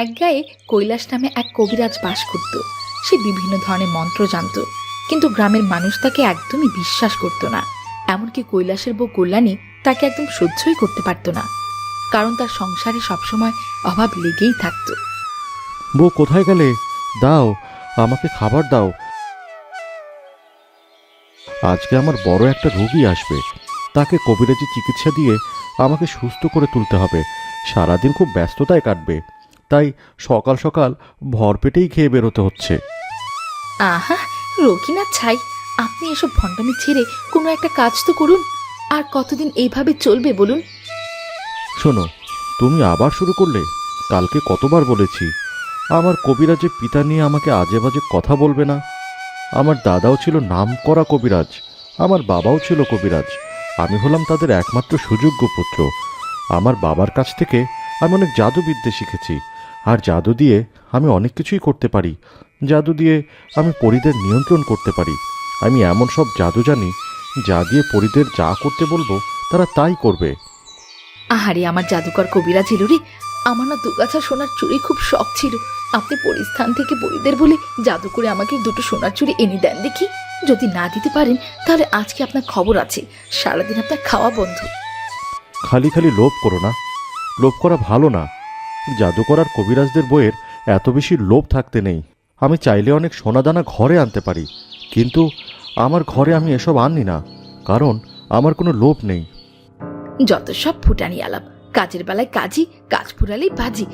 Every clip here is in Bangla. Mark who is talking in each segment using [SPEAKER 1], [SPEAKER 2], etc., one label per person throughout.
[SPEAKER 1] এক গায়ে কৈলাস নামে এক কবিরাজ বাস করত। সে বিভিন্ন ধরনের মন্ত্র জানত, কিন্তু গ্রামের মানুষ তাকে একদমই বিশ্বাস করত না। এমনকি কৈলাসের বউ কল্যাণী তাকে একদম সহ্যই করতে পারত না, কারণ তার সংসারে সবসময় অভাব লেগেই থাকতো।
[SPEAKER 2] বউ কোথায় গেলে? দাও, আমাকে খাবার দাও। আজকে আমার বড় একটা রোগী আসবে। তাকে কবিরাজি চিকিৎসা দিয়ে আমাকে সুস্থ করে তুলতে হবে। সারাদিন খুব ব্যস্ততায় কাটবে। তাই সকাল সকাল ভরপেটেই খেয়ে বেরোতে হচ্ছে।
[SPEAKER 1] আহা রকিনা ছাই আপনি এসব ভণ্ডামি ছেড়ে কোনো একটা কাজ তো করুন আর কতদিন এইভাবে চলবে বলুন।
[SPEAKER 2] শোনো তুমি আবার শুরু করলে কালকে কতবার বলেছি আমার কবিরাজের পিতা নিয়ে আমাকে আজে বাজে কথা বলবে না। আমার দাদাও ছিল নামকরা কবিরাজ আমার বাবাও ছিল কবিরাজ আমি হলাম তাদের একমাত্র সুযোগ্য পুত্র আমার বাবার কাছ থেকে আমি অনেক জাদুবিদ্যে শিখেছি। আর জাদু দিয়ে আমি অনেক কিছুই করতে পারি। জাদু দিয়ে আমি পরিদের নিয়ন্ত্রণ করতে পারি। আমি এমন সব জাদু জানি, যা দিয়ে পরিদের যা করতে বলব, তারা তাই করবে।
[SPEAKER 1] আহারে, আমার জাদুকর কবিরা ছিল রে। আমার না দুগাছা সোনার চুড়ি খুব শখ ছিল। আপনি পরিস্থান থেকে পরিদের বলে জাদু করে আমাকে দুটো সোনার চুড়ি এনে দেন দেখি। যদি না দিতে পারেন, তাহলে আজকে আপনার খবর আছে। সারাদিন আপনার খাওয়া বন্ধ।
[SPEAKER 2] খালি খালি লোভ করো না। লোভ করা ভালো না। জাদুকর আর কবিরাজদের বইয়ের এত বেশি লোভ থাকতে নেই। আমি চাইলে অনেক সোনাদানা ঘরে আনতে পারি, কিন্তু আমার ঘরে আমি এসব আনি না, কারণ আমার কোনো লোভ নেই।
[SPEAKER 1] যত সব ফুটানি আলাপ, কাজের বেলায় কাজই, কাজ ফুরালেই বাজি।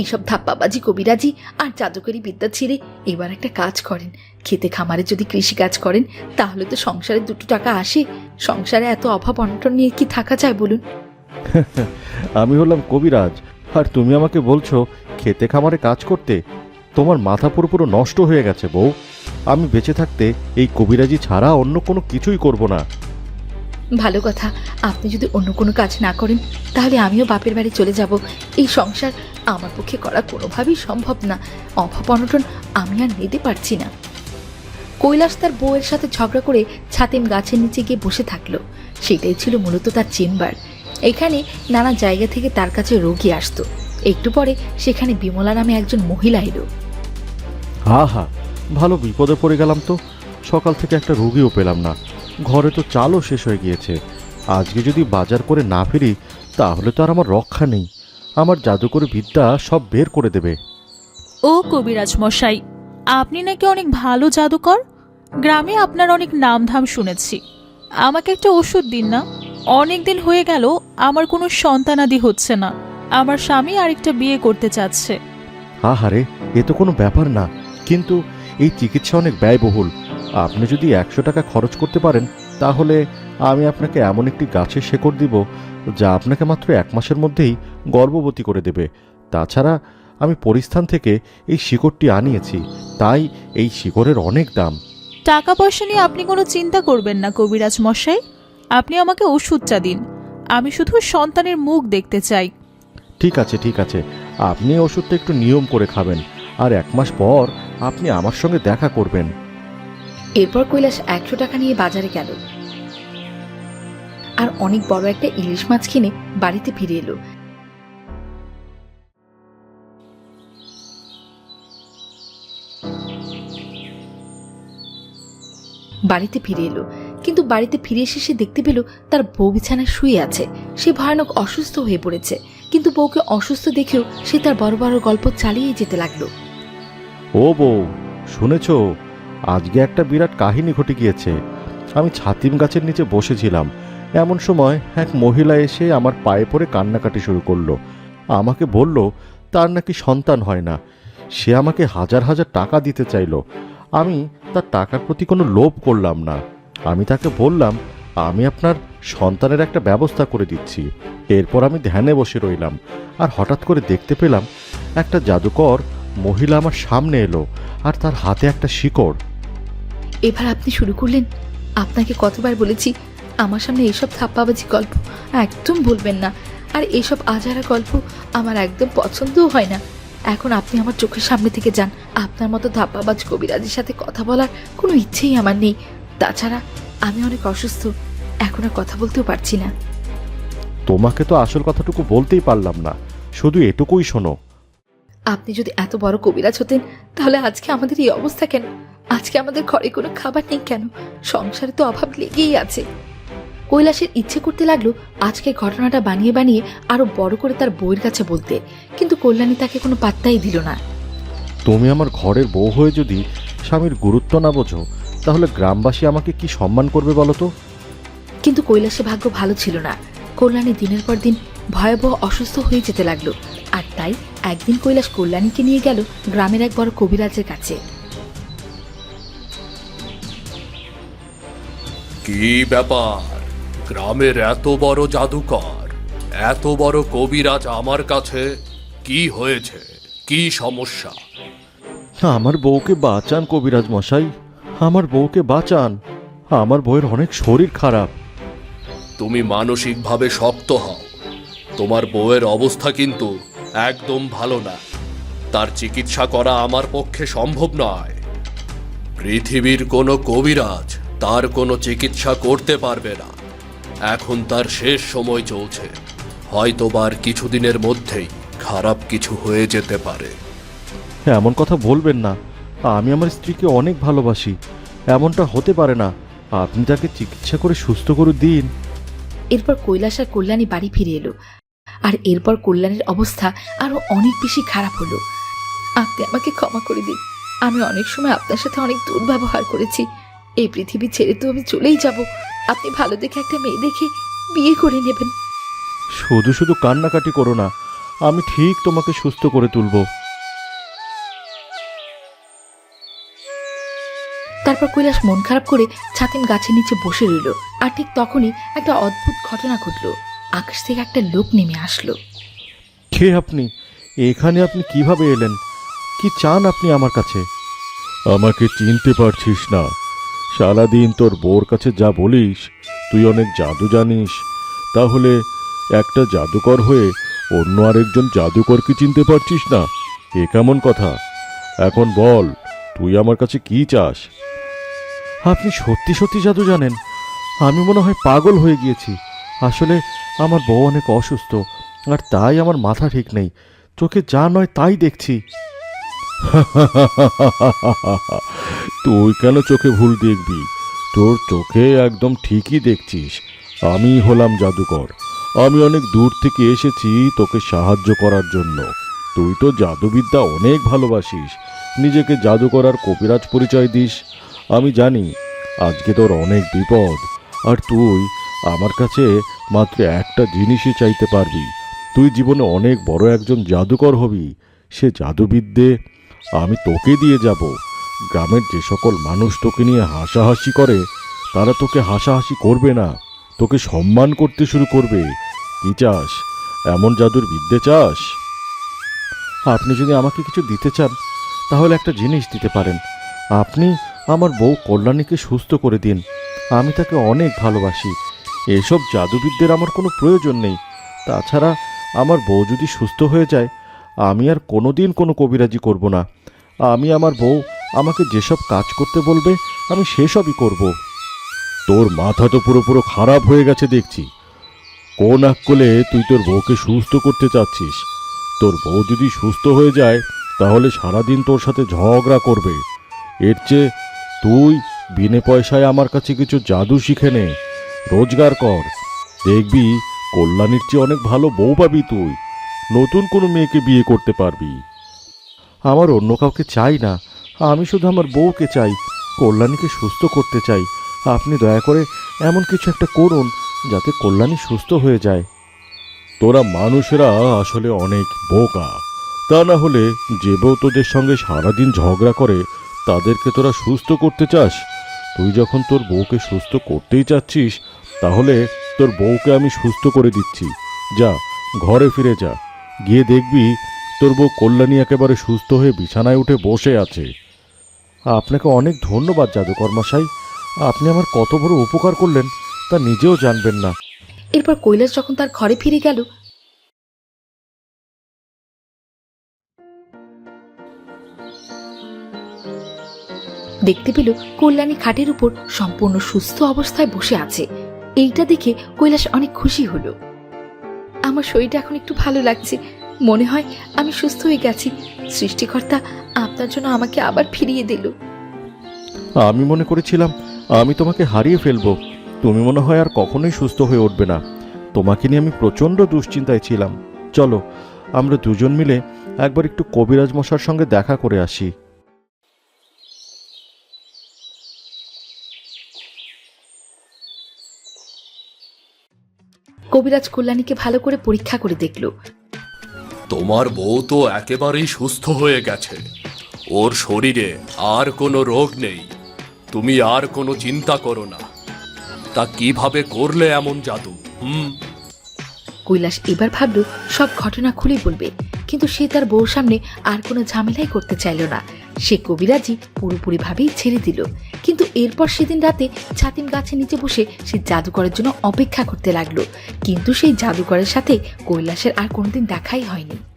[SPEAKER 1] এইসব ধাপ্পাবাজি, কবিরাজি আর জাদুকরি বিদ্যা ছেড়ে এবার একটা কাজ করেন। খেতে খামারে যদি কৃষি কাজ করেন, তাহলে তো সংসারে দুটো টাকা আসে। সংসারে এত অভাব অনটন নিয়ে কি থাকা যায় বলুন?
[SPEAKER 2] আমি হলাম কবিরাজ। আর তুমি আমাকে বলছো, খেতে খামারে কাজ করতে। তোমার মাথা পুরোপুরো নষ্ট হয়ে গেছে, বউ। আমি বেঁচে থাকতে এই কবিরাজি ছাড়া অন্য কোনো কিছুই করব না।
[SPEAKER 1] ভালো কথা, আপনি যদি অন্য কোনো কাজ না করেন, তাহলে আমিও বাপের বাড়ি চলে যাব। এই সংসার আমার পক্ষে করা কোনোভাবেই সম্ভব না। অভাব অনটন আমি আর নিতে পারছি না। কৈলাস তার বউয়ের সাথে ঝগড়া করে ছাতেম গাছের নিচে গিয়ে বসে থাকল। সেটাই ছিল মূলত তার চেম্বার। এখানে নানা জায়গা থেকে তার কাছে রোগী আসতো। একটু পরে সেখানে বিমলা নামে একজন মহিলা এলো।
[SPEAKER 2] হা হা ভালো বিপদে পড়ে গেলাম তো। সকাল থেকে একটা রুগীও পেলাম না। ঘরে তো চালও শেষ হয়ে গিয়েছে। আজকে যদি বাজার করে না ফিরি তাহলে তো আর আমার রক্ষা নেই। আমার জাদুকরি বিদ্যা সব বের করে দেবে।
[SPEAKER 3] ও কবিরাজ মশাই আপনি নাকি অনেক ভালো জাদুকর? গ্রামে আপনার অনেক নামধাম শুনেছি। আমাকে একটা ওষুধ দিন না। অনেক দিন হয়ে গেল আমার কোনো সন্তানাদি হচ্ছে না। আমার স্বামী আরেকটা বিয়ে করতে চাচ্ছে।
[SPEAKER 2] আহারে এ তো কোনো ব্যাপার না। কিন্তু এই চিকিৎসা অনেক ব্যয়বহুল। আপনি যদি একশো টাকা খরচ করতে পারেন তাহলে আমি আপনাকে এমন একটি গাছের শেকড় দিব যা আপনাকে মাত্র এক মাসের মধ্যেই গর্ভবতী করে দেবে। তাছাড়া আমি পরিস্থান থেকে এই শিকড়টি আনিয়েছি তাই এই শিকড়ের অনেক দাম।
[SPEAKER 3] টাকা পয়সা নিয়ে আপনি কোনো চিন্তা করবেন না কবিরাজ মশাই। আপনি আমাকে ওষুধটা দিন। আমি শুধু সন্তানের মুখ দেখতে চাই।
[SPEAKER 2] ঠিক আছে ঠিক আছে। আপনি ওষুধটা একটু নিয়ম করে খাবেন। আর এক মাস পর আপনি আমার সঙ্গে দেখা করবেন।
[SPEAKER 1] এরপর কৈলাস একশো টাকা নিয়ে বাজারে গেল। আর অনেক বড় একটা ইলিশ মাছ কিনে বাড়িতে ফিরে এলো। বাড়িতে ফিরে এলো। কিন্তু বাড়িতে ফিরে এসে সে দেখতে পেল তার বউ বিছানায় শুয়ে আছে। সে ভয়ানক অসুস্থ হয়ে পড়েছে। কিন্তু বউকে অসুস্থ দেখেও সে তার বড় বড় গল্প চালিয়ে যেতে লাগল।
[SPEAKER 2] ও বউ, শুনেছ? আজকে একটা বিরাট কাহিনী ঘটে গিয়েছে। আমি ছাতিম গাছের নিচে বসেছিলাম। এমন সময় এক মহিলা এসে আমার পায়ে পড়ে কান্নাকাটি শুরু করল। আমাকে বলল, তার নাকি সন্তান হয় না। সে আমাকে হাজার হাজার টাকা দিতে চাইলো। আমি তার টাকার প্রতি কোনো লোভ করলাম না। আমি তাকে বললাম, আমি আপনার সন্তানের একটা ব্যবস্থা করে দিচ্ছি। এরপর আমি ধ্যানে বসে রইলাম আর হঠাৎ করে দেখতে পেলাম একটা জাদুকর মহিলা আমার সামনে এলো আর তার হাতে একটা শিকড়।
[SPEAKER 1] এবার আপনি শুরু করলেন। আপনাকে কতবার বলেছি, আমার সামনে এইসব থাপ্পাবাজি গল্প একদম বলবেন না। আর এইসব আজারা গল্প আমার একদম পছন্দও হয় না। এখন আপনি আমার চোখের সামনে থেকে যান। আপনার মতো ধাপ্পাবাজ কবিরাজের সাথে কথা বলার কোনো ইচ্ছেই আমার নেই। তাছাড়া আমি অনেক অসুস্থ এখন আর কথা বলতেও পারছি না।
[SPEAKER 2] তোমাকে তো আসল কথাটুকু বলতেই পারলাম না। শুধু এটুকুই শোনো।
[SPEAKER 1] আপনি যদি এত বড় কবিরাজ হতেন তাহলে আজকে আমাদের এই অবস্থা কেন? আজকে আমাদের ঘরে কোনো খাবার নেই কেন? সংসারে তো অভাব লেগেই আছে। কৈলাসের ইচ্ছে করতে লাগল আজকে ঘটনাটা বানিয়ে বানিয়ে আরও বড় করে তার বউয়ের কাছে বলতে কিন্তু কল্যাণী তাকে কোনো পাত্তাই দিল না।
[SPEAKER 2] তুমি আমার ঘরের বউ হয়ে যদি স্বামীর গুরুত্ব না বোঝো তাহলে গ্রামবাসী আমাকে কি সম্মান করবে বলো তো?
[SPEAKER 1] কিন্তু কৈলাসে ভাগ্য ভালো ছিল না। কল্যাণী দিনের পর দিন ভয়াবহ অসুস্থ হয়ে যেতে লাগল। আর তাই একদিন কৈলাস কল্যাণীকে নিয়ে গেল গ্রামের এক বড় কবিরাজের কাছে।
[SPEAKER 4] কি ব্যাপার? গ্রামের এত বড় জাদুকর এত বড় কবিরাজ আমার কাছে কি হয়েছে? কি সমস্যা?
[SPEAKER 2] আমার বউকে বাঁচান কবিরাজ মশাই। আমার বউকে বাঁচান। আমার বউয়ের অনেক শরীর খারাপ।
[SPEAKER 4] তুমি মানসিকভাবে শক্ত হও। তোমার বউয়ের অবস্থা কিন্তু একদম ভালো না। তার চিকিৎসা করা আমার পক্ষে সম্ভব নয়। পৃথিবীর কোনো কবিরাজ তার কোনো চিকিৎসা করতে পারবে না। এখন তার শেষ সময় চলছে। হয়তো হয়তোবার কিছুদিনের মধ্যেই খারাপ কিছু হয়ে যেতে পারে।
[SPEAKER 2] এমন কথা বলবেন না। আমি আমার স্ত্রীকে অনেক ভালোবাসি। এমনটা হতে পারে না। আপনি তাকে চিকিৎসা করে সুস্থ করে দিন।
[SPEAKER 1] এরপর কৈলাস আর কল্যাণী বাড়ি ফিরে এলো। আর এরপর কল্যাণের অবস্থা আরও অনেক বেশি খারাপ হলো। আপনি আমাকে ক্ষমা করে দিন। আমি অনেক সময় আপনার সাথে অনেক দুর্ব্যবহার করেছি। এই পৃথিবী ছেড়ে তো আমি চলেই যাব। আপনি ভালো দেখে একটা মেয়ে দেখে বিয়ে করে নেবেন।
[SPEAKER 2] শুধু শুধু কান্নাকাটি করো না। আমি ঠিক তোমাকে সুস্থ করে তুলব।
[SPEAKER 1] তারপর কৈলাস মন খারাপ করে ছাতিম গাছের নিচে বসে রইল। আর ঠিক তখনই একটা অদ্ভুত ঘটনা ঘটলো। আকাশ থেকে একটা লোক নেমে আসলো।
[SPEAKER 2] কে আপনি? এখানে আপনি কীভাবে এলেন? কি চান আপনি আমার কাছে? আমাকে চিনতে পারছিস না। সারাদিন তোর বোর কাছে যা বলিস তুই অনেক জাদু জানিস। তাহলে একটা জাদুকর হয়ে অন্য আরেকজন জাদুকরকে চিনতে পারছিস না? এ কেমন কথা? এখন বল তুই আমার কাছে কি চাস? আপনি সত্যি সত্যি জাদু জানেন। আমি মনে হয় পাগল হয়ে গিয়েছি। আসলে আমার বউ অনেক অসুস্থ, আর তাই আমার মাথা ঠিক নেই। চোখে যা নয় তাই দেখছি। তুই কেন চোখে ভুল দেখবি? তোর চোখে একদম ঠিকই দেখছিস। আমি হলাম জাদুকর। আমি অনেক দূর থেকে এসেছি তোকে সাহায্য করার জন্য। তুই তো জাদুবিদ্যা অনেক ভালোবাসিস। নিজেকে জাদুকর আর কবিরাজ পরিচয় দিস। আমি জানি আজকে তোর অনেক বিপদ, আর তুই আমার কাছে মাত্র একটা জিনিসই চাইতে পারবি। তুই জীবনে অনেক বড় একজন জাদুকর হবি। সে জাদুবিদ্যে আমি তোকে দিয়ে যাব। গ্রামের যে সকল মানুষ তোকে নিয়ে হাসাহাসি করে, তারা তোকে হাসাহাসি করবে না। তোকে সম্মান করতে শুরু করবে। কি চাস? এমন জাদুর বিদ্যে চাস? আপনি যদি আমাকে কিছু দিতে চান, তাহলে একটা জিনিস দিতে পারেন। আপনি আমার বউ কল্যাণীকে সুস্থ করে দিন। আমি তাকে অনেক ভালোবাসি। এসব জাদুবিদ্যের আমার কোনো প্রয়োজন নেই। তাছাড়া আমার বউ যদি সুস্থ হয়ে যায়, আমি আর কোনোদিন কোনো কবিরাজি করব না। আমি আমার বউ আমাকে যেসব কাজ করতে বলবে, আমি সেসবই করব। তোর মাথা তো পুরো পুরো খারাপ হয়ে গেছে দেখছি। কোন আকলে তুই তোর বউকে সুস্থ করতে চাচ্ছিস? তোর বউ যদি সুস্থ হয়ে যায়, তাহলে সারাদিন তোর সাথে ঝগড়া করবে। এর চেয়ে তুই বিনে পয়সায় আমার কাছে কিছু জাদু শিখে নে। রোজগার কর। দেখবি কল্যাণীর চেয়ে অনেক ভালো বউ পাবি তুই। নতুন কোনো মেয়েকে বিয়ে করতে পারবি। আমার অন্য কাউকে চাই না। আমি শুধু আমার বউকে চাই। কল্যাণীকে সুস্থ করতে চাই। আপনি দয়া করে এমন কিছু একটা করুন যাতে কল্যাণী সুস্থ হয়ে যায়। তোরা মানুষেরা আসলে অনেক বোকা। তা না হলে যে বউ তোদের সঙ্গে সারাদিন ঝগড়া করে তাদেরকে তোরা সুস্থ করতে চাস। তুই যখন তোর বউকে সুস্থ করতেই চাচ্ছিস, তাহলে তোর বউকে আমি সুস্থ করে দিচ্ছি। যা, ঘরে ফিরে যা। গিয়ে দেখবি তোর বউ কল্যাণী একেবারে সুস্থ হয়ে বিছানায় উঠে বসে আছে। আপনাকে অনেক ধন্যবাদ, জাদুকর মশাই। আপনি আমার কত বড় উপকার করলেন, তা নিজেও জানবেন না।
[SPEAKER 1] এরপর কৈলাস যখন তার ঘরে ফিরে গেল দেখতে পেল কল্যাণী খাটের উপর সম্পূর্ণ সুস্থ অবস্থায় বসে আছে। এইটা দেখে কৈলাস অনেক খুশি হলো। আমার শরীরটা এখন একটু ভালো লাগছে। মনে হয় আমি সুস্থ হয়ে গেছি। সৃষ্টিকর্তা আপনার জন্য আমাকে আবার ফিরিয়ে দিল।
[SPEAKER 2] আমি মনে করেছিলাম আমি তোমাকে হারিয়ে ফেলব। তুমি মনে হয় আর কখনোই সুস্থ হয়ে উঠবে না। তোমাকে নিয়ে আমি প্রচণ্ড দুশ্চিন্তায় ছিলাম। চলো, আমরা দুজন মিলে একবার একটু কবিরাজ মশার সঙ্গে দেখা করে আসি।
[SPEAKER 1] কবিরাজ কল্যাণীকে ভালো করে পরীক্ষা করে দেখল।
[SPEAKER 4] তোমার বউ তো একেবারেই সুস্থ হয়ে গেছে। ওর শরীরে আর কোনো রোগ নেই। তুমি আর কোনো চিন্তা করো না। তা কীভাবে করলে এমন জাদু হুম?
[SPEAKER 1] কৈলাস এবার ভাবল সব ঘটনা খুলে বলবে। কিন্তু সে তার বউ সামনে আর কোনো ঝামেলাই করতে চাইল না। সে কবিরাজি পুরোপুরিভাবেই ছেড়ে দিল। কিন্তু এরপর সেদিন রাতে ছাতিম গাছের নিচে বসে সে জাদুকরের জন্য অপেক্ষা করতে লাগল। কিন্তু সেই জাদুকরের সাথে কৈলাসের আর কোনোদিন দেখাই হয়নি।